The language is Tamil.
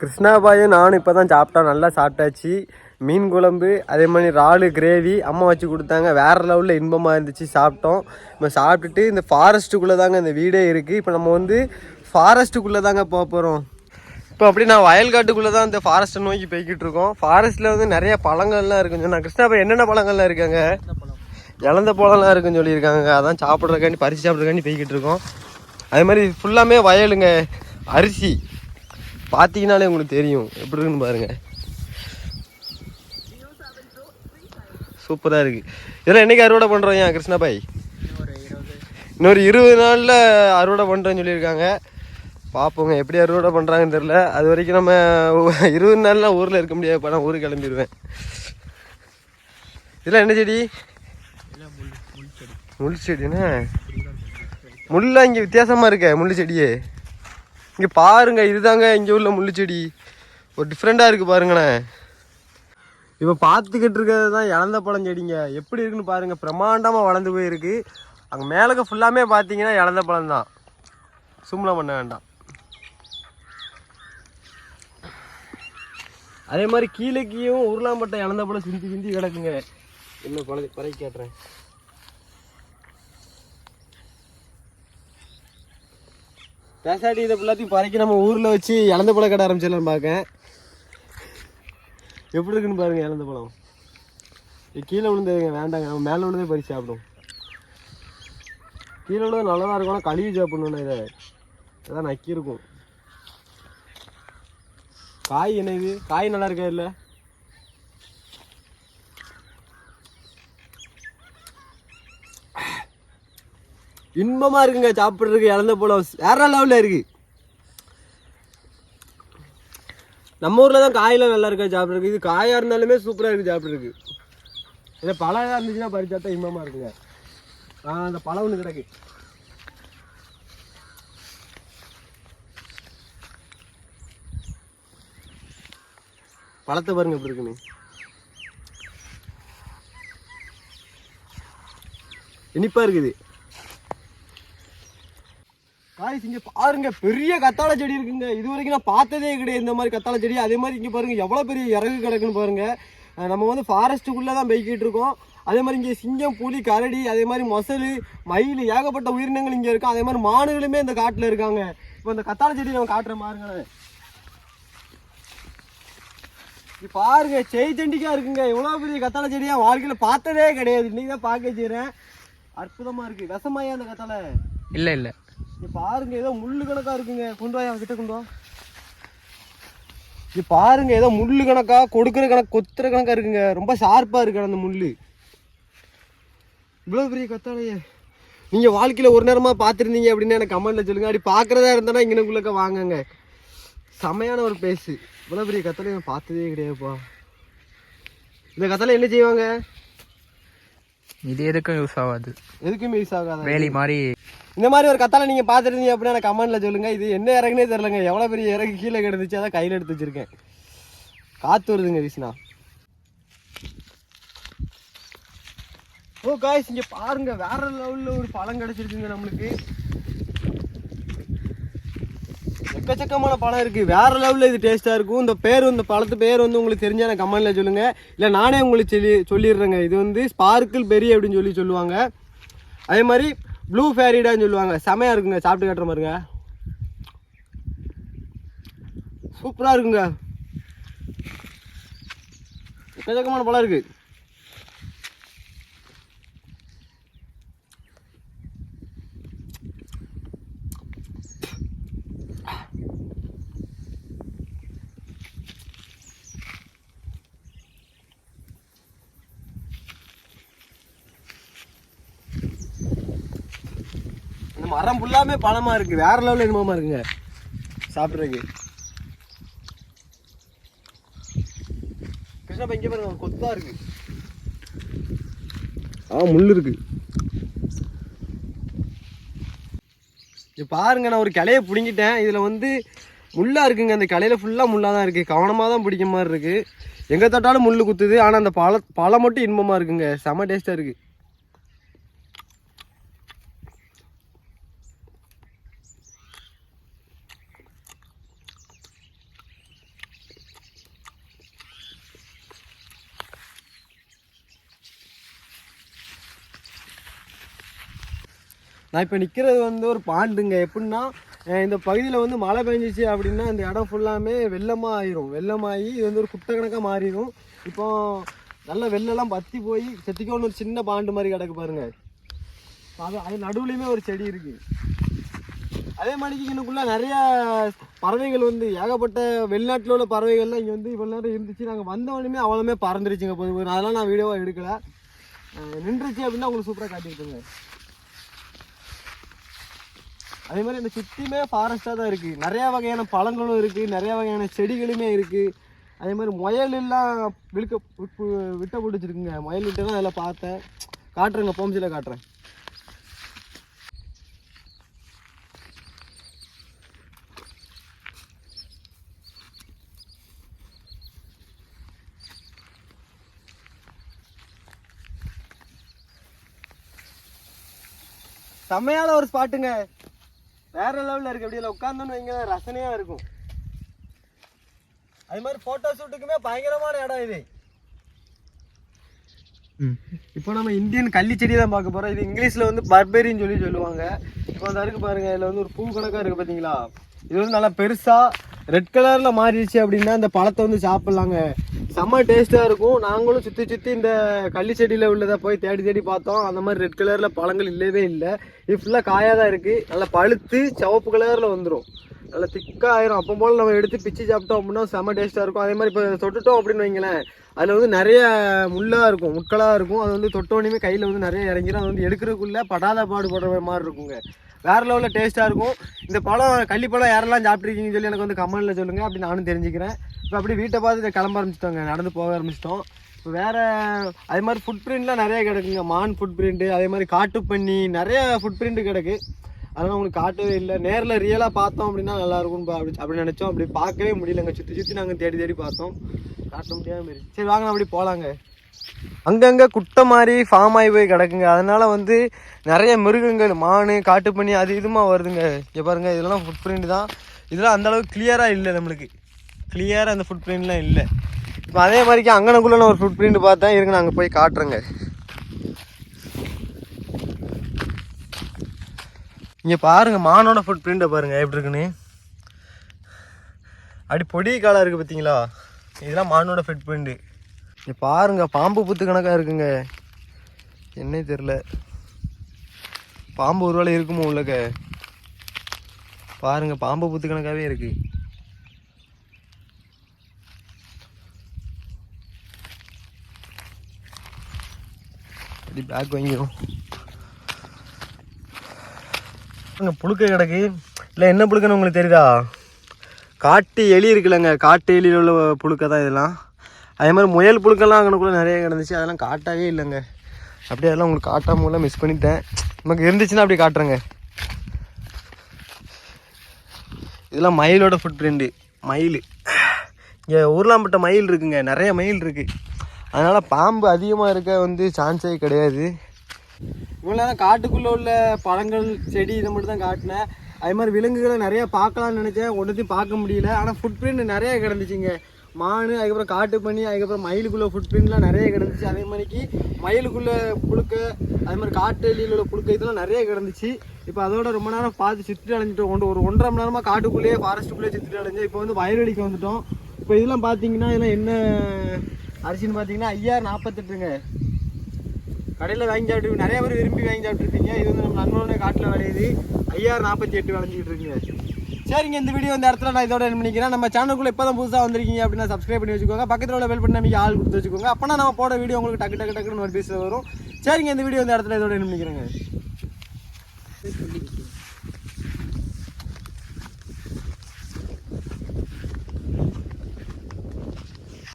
கிருஷ்ணாபாயும் நானும் இப்போ தான் சாப்பிட்டோம். நல்லா சாப்பிட்டாச்சு. மீன் குழம்பு அதே மாதிரி இறாலு கிரேவி அம்மா வச்சு கொடுத்தாங்க. வேறு லெவலில் இன்பமாக இருந்துச்சு சாப்பிட்டோம். இப்போ சாப்பிட்டுட்டு இந்த ஃபாரஸ்ட்டுக்குள்ளே தாங்க இந்த வீடே இருக்குது இப்போ நம்ம வந்து ஃபாரஸ்ட்டுக்குள்ளே தாங்க போக போகிறோம் இப்போ அப்படி நான் வயல்காட்டுக்குள்ளே தான் இந்த ஃபாரஸ்ட்டை நோக்கி போய்கிட்டு இருக்கோம். ஃபாரஸ்ட்டில் வந்து நிறைய பழங்கள்லாம் இருக்குன்னு சொன்னால் கிருஷ்ணாபாய் என்னென்ன பழங்கள்லாம் இருக்காங்க இழந்த பழம்லாம் இருக்குன்னு சொல்லியிருக்காங்க. அதான் சாப்பிட்றதுக்காண்டி பறித்து சாப்பிட்றதுக்காண்டி போய்கிட்டு இருக்கோம். அதே மாதிரி ஃபுல்லாமே வயலுங்க. அரிசி. பார்த்தீங்கனாலே உங்களுக்கு தெரியும். எப்படி இருக்குன்னு பாருங்கள் சூப்பராக இருக்குது இதெல்லாம் என்னைக்கு அறுவடை பண்ணுறோம் ஏன் கிருஷ்ணாபாய்? இன்னொரு இருபது நாளில் அறுவடை பண்ணுறேன்னு சொல்லியிருக்காங்க. பார்ப்போங்க எப்படி அறுவடை பண்ணுறாங்கன்னு தெரில அது வரைக்கும் நம்ம இருபது நாள்லாம் ஊரில் இருக்க முடியாது. இப்போ நான் ஊருக்கு கிளம்பிடுவேன் இதெல்லாம் என்ன செடி? முள் செடினா? முள்ளெலாம் இங்கே வித்தியாசமாக இருக்க முள் செடியே. இங்கே பாருங்க இதுதாங்க இங்கே உள்ள முள்ளுச்செடி ஒரு டிஃப்ரெண்ட்டாக இருக்குது பாருங்களேன் இப்போ பார்த்துக்கிட்டு இருக்கிறது தான் இழந்த பழம் செடிங்க. எப்படி இருக்குன்னு பாருங்க பிரம்மாண்டமாக வளர்ந்து போயிருக்கு. அங்கே மேலக்க ஃபுல்லாமே பார்த்தீங்கன்னா இழந்த பழம் தான். சும்லாம் பண்ண வேண்டாம். அதே மாதிரி கீழே உருளாம்பட்ட இழந்த பழம் சிந்தி சிந்தி கிடக்குங்க. இன்னும் பழ குறை கேட்டுறேன் பேசாட்டி இதை எல்லாத்தையும் பறைக்கி நம்ம ஊரில் வச்சு இழந்த பழம் கடை ஆரம்பிச்சிடலாம் பார்க்கேன். எப்படி இருக்குன்னு பாருங்க இழந்த பழம். கீழே விழுந்ததுங்க வேண்டாங்க. நம்ம மேலே விழுந்தே பறிச்சு சாப்பிடும் கீழே விழுந்து நல்லதாக இருக்கும் ஆனால் கழுவி சாப்பிடணும் இதை. இதான் நக்கி இருக்கும் காய் என்ன இது? காய் நல்லா இருக்கா இல்லை? இன்பமாக இருக்குங்க சாப்பிட்றதுக்கு இழந்த போல. வேற லெவலில் இருக்கு? நம்ம ஊரில் தான் காயெல்லாம் நல்லா இருக்கா சாப்பிட்றதுக்கு? இது காயாக இருந்தாலுமே சூப்பராக இருக்குது சாப்பிட்றதுக்கு. இதை பழம் இருந்துச்சுன்னா பறிச்சா தான் இன்பமாக இருக்குங்க. ஆ அந்த பழம் ஒன்று கிடக்கு. பழத்தை பாருங்க எப்படி இருக்குன்னு. இனிப்பா இருக்குது. காய் செஞ்சு பாருங்க பெரிய கத்தாழை செடி இருக்குங்க. இது வரைக்கும் நான் பார்த்ததே கிடையாது இந்த மாதிரி கத்தாழை செடி. அதே மாதிரி இங்கே பாருங்க எவ்வளோ பெரிய இறகு கிடக்குன்னு பாருங்க. நம்ம வந்து ஃபாரஸ்ட்டுக்குள்ளே தான் போய்கிட்டு இருக்கோம். அதே மாதிரி இங்கே சிங்கம் புலி கரடி அதே மாதிரி மொசல் மயில் ஏகப்பட்ட உயிரினங்கள் இங்கே இருக்கும் அதே மாதிரி மானுகளுமே இந்த காட்டில் இருக்காங்க. இப்போ இந்த கத்தாழை செடி நம்ம காட்டுற மாருங்களேன் பாருங்க செய் இருக்குங்க. எவ்வளோ பெரிய கத்தாழை செடியாக வாழ்க்கையில் பார்த்ததே கிடையாது. இன்னைக்கு தான் பார்க்க செய்கிறேன் அற்புதமாக இருக்குது விஷமாயா அந்த கத்தாழை. இல்லை இல்லை. இது பாருங்க ஏதோ முள்ளு கணக்கா இருக்குங்க. கொண்டு வாயா கிட்ட கொண்டு வா. இது பாருங்க ஏதோ முள்ளு கணக்கா கொடுக்குற கணக்கு கொத்துற கணக்கா இருக்குங்க. ரொம்ப ஷார்ப்பா இருக்கு அந்த முள்ளு. இவ்வளோ பெரிய கத்தாழையே. நீங்க வாழ்க்கையில ஒரு நேரமா பார்த்துருந்தீங்க அப்படின்னு எனக்கு கமெண்ட்ல சொல்லுங்க. அப்படி பார்க்கறதா இருந்தா இங்கனக்குள்ளக்க வாங்குங்க. செமையான ஒரு பேசு இவ்வளோ பெரிய கத்தலை நான் பார்த்ததே கிடையாதுப்பா. இந்த கத்தலை என்ன செய்வாங்க? இது எதுக்கும் யூஸ் ஆகாது. எதுக்குமே யூஸ் ஆகாத? வேலி மாதிரி இந்த மாதிரி ஒரு கத்தால நீங்க பாத்துருந்தீங்க அப்படின்னா எனக்கு கமெண்ட்ல சொல்லுங்க. இது என்ன இறகுனே தெரியலங்க. எவ்வளவு பெரிய இறகு கீழே கிடந்துச்சு அதான் கையில எடுத்து வச்சிருக்கேன். காத்து வருதுங்க விஷ்ணா ஓ காய்ஸ் இங்க பாருங்க வேற லெவல்ல ஒரு பழம் கிடைச்சிருக்குங்க நம்மளுக்கு. எக்கச்சக்கமான பழம் இருக்குது வேற லெவலில் இது டேஸ்ட்டாக இருக்கும். இந்த பேர் இந்த பழத்து பேர் வந்து உங்களுக்கு தெரிஞ்சா எனக்கு கமெண்டில் சொல்லுங்கள் இல்லை நானே உங்களுக்கு சொல்லி சொல்லிடுறேங்க. இது வந்து ஸ்பார்க்கிள் பெரிய அப்படின்னு சொல்லி சொல்லுவாங்க. அதே மாதிரி ப்ளூ ஃபேரிடான்னு சொல்லுவாங்க. செமையாக இருக்குங்க. சாப்பிட்டு கட்டுற மாதிரிங்க. சூப்பராக இருக்குங்க. எக்கச்சக்கமான பழம் இருக்குது மரம் ஃபுல்லாமே பழமா இருக்கு. வேற லெவலில் என்னமாமா இருக்குங்க. சாப்பிட்றதுக்கு. கிருஷ்ணப்பா இங்கே பாருங்க கொத்தா இருக்கு. ஆ முள் இருக்கு. இது பாருங்க நான் ஒரு கிளைய பிடுங்கிட்டேன். இதில் வந்து முள்ளாக இருக்குங்க. அந்த கிளையில ஃபுல்லாக முள்ளாக தான் இருக்குது கவனமாக தான் பிடிக்க மாதிரி இருக்குது எங்கே தொட்டாலும் முள் குத்துது. ஆனால் அந்த பழ பழம் மட்டும் இன்பமாக இருக்குங்க. செம டேஸ்ட்டாக இருக்குது நான் இப்போ நிற்கிறது வந்து ஒரு பாண்டுங்க. எப்படின்னா இந்த பகுதியில் வந்து மழை பெஞ்சிச்சு அப்படின்னா இந்த இடம் ஃபுல்லாமே வெள்ளமாக ஆயிரும் வெள்ளமாகி இது வந்து ஒரு குட்டை கணக்காக மாறிடும் இப்போ நல்ல வெள்ளெல்லாம் பற்றி போய் செத்திக்கோன்னு ஒரு சின்ன பாண்டு மாதிரி கிடக்கு பாருங்க. அது அது நடுவுலையுமே ஒரு செடி இருக்குது அதே மாதிரி இங்கனுக்குள்ள நிறைய பறவைகள் வந்து ஏகப்பட்ட வெளிநாட்டில் உள்ள பறவைகள்லாம் இங்கே வந்து இவ்வளோ நேரம் இருந்துச்சு. நாங்கள் வந்தவொடனே அவ்வளோமே பறந்துருச்சுங்க. போது அதெல்லாம் நான் வீடியோவாக எடுக்கலை. நின்றுச்சு அப்படின்னா உங்களுக்கு சூப்பராக காட்டிக்கிட்டுங்க அதே மாதிரி இந்த சுற்றியுமே ஃபாரஸ்ட்டாக தான் இருக்குது நிறையா வகையான பழங்களும் இருக்குது நிறையா வகையான செடிகளுமே இருக்குது அதே மாதிரி முயலெல்லாம் விழுக்க விட்ட பிடிச்சிருக்குங்க. முயல் விட்டு தான் அதில் பார்த்தேன். காட்டுறேங்க போம்சில் காட்டுறேன். செம்மையான ஒரு ஸ்பாட்டுங்க வேற லெவலில் இருக்கு. அப்படியே உட்காந்தோன்னு வைங்க ரசனையாக இருக்கும். அது மாதிரி ஃபோட்டோ ஷூட்டுக்குமே பயங்கரமான இடம் இது. இப்போ நம்ம இந்தியன் கள்ளி செடி தான் பார்க்க போறோம். இது இங்கிலீஷ்ல வந்து பர்பெரின்னு சொல்லி சொல்லுவாங்க. இப்போ அந்த இருக்கு பாருங்க இதுல வந்து ஒரு பூ கணக்கா இருக்கு பாத்தீங்களா? இது வந்து நல்லா பெருசா ரெட் கலர்ல மாறிடுச்சு அப்படின்னா இந்த பழத்தை வந்து சாப்பிடலாங்க. செம்ம டேஸ்ட்டாக இருக்கும். நாங்களும் சுற்றி சுற்றி இந்த கள்ளி செடியில் உள்ளதை போய் தேடி தேடி பார்த்தோம். அந்த மாதிரி ரெட் கலரில் பழங்கள் இல்லவே இல்லை. இது காயாக தான் இருக்குது நல்லா பழுத்து சிவப்பு கலரில் வந்துடும் நல்லா திக்காக ஆயிரும். அப்போ போல் நம்ம எடுத்து பிச்சு சாப்பிட்டோம் அப்படின்னா செம்ம டேஸ்ட்டாக இருக்கும். அதே மாதிரி இப்போ தொட்டுட்டோம் அப்படின்னு வைங்களேன் அதில் வந்து நிறைய முள்ளாக இருக்கும். முட்களாக இருக்கும். அது வந்து தொட்டோனையுமே கையில் வந்து நிறைய இறங்கிடும் அது வந்து எடுக்கிறதுக்குள்ளே படாத பாடுபடுற மாதிரி இருக்குங்க. வேற லெவலில் டேஸ்ட்டாக இருக்கும். இந்த பழம் கள்ளிப்பழம் யாரெல்லாம் சாப்பிட்ருக்கீங்கன்னு சொல்லி எனக்கு வந்து கமெண்ட்டில் சொல்லுங்கள் அப்படி நானும் தெரிஞ்சுக்கிறேன். இப்போ அப்படி வீட்டை பார்த்து கிளம்ப ஆரம்பிச்சிட்டோங்க. நடந்து போக ஆரம்பிச்சிட்டோம். இப்போ வேறு அதே மாதிரி ஃபுட் பிரிண்ட்லாம் நிறைய கிடக்குங்க. மான் ஃபுட் பிரிண்ட்டு அதே மாதிரி காட்டுப்பன்னி நிறைய ஃபுட் பிரிண்ட் கிடக்கு. அதெல்லாம் உங்களுக்கு காட்டவே இல்லை. நேரில் ரியலாக பார்த்தோம் அப்படின்னா நல்லாயிருக்கும் அப்படி அப்படி நினச்சோம். அப்படி பார்க்கவே முடியலங்க. சுற்றி சுற்றி நாங்கள் தேடி தேடி பார்த்தோம். காட்ட முடியாத இருக்கு சரி வாங்க அப்படி போகலாங்க அங்கங்கே குட்டை மாதிரி ஃபார்ம் ஆகி போய் கிடக்குங்க. அதனால் வந்து நிறைய மிருகங்கள் மான் காட்டுப்பன்னி அது இதுமா வருதுங்க. இங்கே பாருங்க இதெல்லாம் ஃபுட் பிரிண்ட் தான். இதெல்லாம் அந்தளவுக்கு கிளியராக இல்லை நம்மளுக்கு. கிளியராக அந்த ஃபுட் பிரிண்ட்லாம் இல்லை. இப்போ அதே மாதிரிக்கு அங்கனக்குள்ள நான் ஒரு ஃபுட் பிரிண்ட் பார்த்தேன் இருங்க நாங்கள் போய் காட்டுறேங்க. இங்கே பாருங்கள் மானோட ஃபுட் பிரிண்ட்டை பாருங்கள் எப்படி இருக்குன்னு. அப்படி பொடி காலாக இருக்குது பார்த்தீங்களா இதெல்லாம் மானோட ஃபுட் பிரிண்ட்டு இங்கே பாருங்க பாம்பு புத்து கணக்காக இருக்குங்க. என்னே தெரில பாம்பு ஒருவேளை இருக்குமோ உள்ளக்க? பாருங்க பாம்பு புத்து கணக்காகவே இருக்கு. அப்படி பேக் வாங்கிடும் புழுக்க கிடக்கு. இல்லை என்ன புழுக்கன்னு உங்களுக்கு தெரியுதா? காட்டு எலி இருக்குல்லங்க. காட்டு எலியில் உள்ள புழுக்க தான் இதெல்லாம். அதே மாதிரி முயல் புழுக்கெல்லாம் அங்கனக்குள்ளே நிறைய கிடந்துச்சு. அதெல்லாம் காட்டவே இல்லைங்க. அப்படியே அதெல்லாம் உங்களுக்கு காட்டாமலாம் மிஸ் பண்ணிட்டேன். நமக்கு இருந்துச்சுன்னா அப்படியே காட்டுறேங்க. இதெல்லாம் மயிலோட ஃபுட் பிரிண்டு மயில். இங்கே ஊர்லாம்பட்ட மயில் இருக்குங்க. நிறைய மயில் இருக்குது அதனால் பாம்பு அதிகமாக இருக்க வந்து சான்ஸே கிடையாது. இவ்வளோ காட்டுக்குள்ளே உள்ள பழங்கள் செடி இதை மட்டும் தான் காட்டினேன். அதே மாதிரி விலங்குகளை நிறையா பார்க்கலாம்னு நினச்சேன். ஒன்றுத்தையும் பார்க்க முடியல. ஆனால் ஃபுட் பிரிண்ட் நிறைய கிடந்துச்சுங்க. மான் அதுக்கப்புறம் காட்டு பண்ணி அதுக்கப்புறம் மயிலுக்குள்ளே ஃபுட் பிரிண்ட்லாம் நிறைய கிடந்துச்சு. அதே மாதிரிக்கு மயிலுக்குள்ளே புழுக்க அதே மாதிரி காட்டு எலியில் உள்ள புழுக்க இதெல்லாம் நிறைய கிடந்துச்சு. இப்போ அதோட ரொம்ப நேரம் பார்த்து சுற்றி அலைஞ்சிட்டோம் ஒன்று ஒரு ஒன்றரை மணி நேரமாக காட்டுக்குள்ளேயே ஃபாரஸ்ட்டுக்குள்ளேயே சுற்றி அலைஞ்சு இப்போ வந்து வயல்வெளிக்கு வந்துட்டோம். இப்போ இதெல்லாம் பார்த்தீங்கன்னா இதெல்லாம் என்ன அரிசின்னு பார்த்தீங்கன்னா ஐயாயிரம் நாற்பத்தெட்டுங்க கடையில் வாங்கி சாப்பிட்டு நிறைய பேர் விரும்பி வாங்கி சாப்பிட்ருப்பீங்க இது வந்து நம்ம நண்பனோட காட்டில் விளையுது. ஐயாயிரம் நாற்பத்தி எட்டு விளைஞ்சிக்கிட்டு இருக்குங்க. சரிங்க இந்த வீடியோ இந்த இடத்துல நான் இதோட நினைக்கிறேன் நம்ம சேனலுக்குள்ள இப்போ தான் புதுசாக வந்திருக்கீங்க அப்படின்னா சப்ஸ்கிரைப் பண்ணி வச்சுக்கோங்க. பக்கத்தில் உள்ள பெல் பண்ணி ஆள் கொடுத்து வச்சுக்கோங்க. அப்போனா நம்ம போட வீடியோ உங்களுக்கு டக்கு டக்கு டக்குன்னு ஒரு பீஸ் வரும். சரிங்க இந்த வீடியோ இந்த இடத்துல இதோட நினைக்கிறேங்க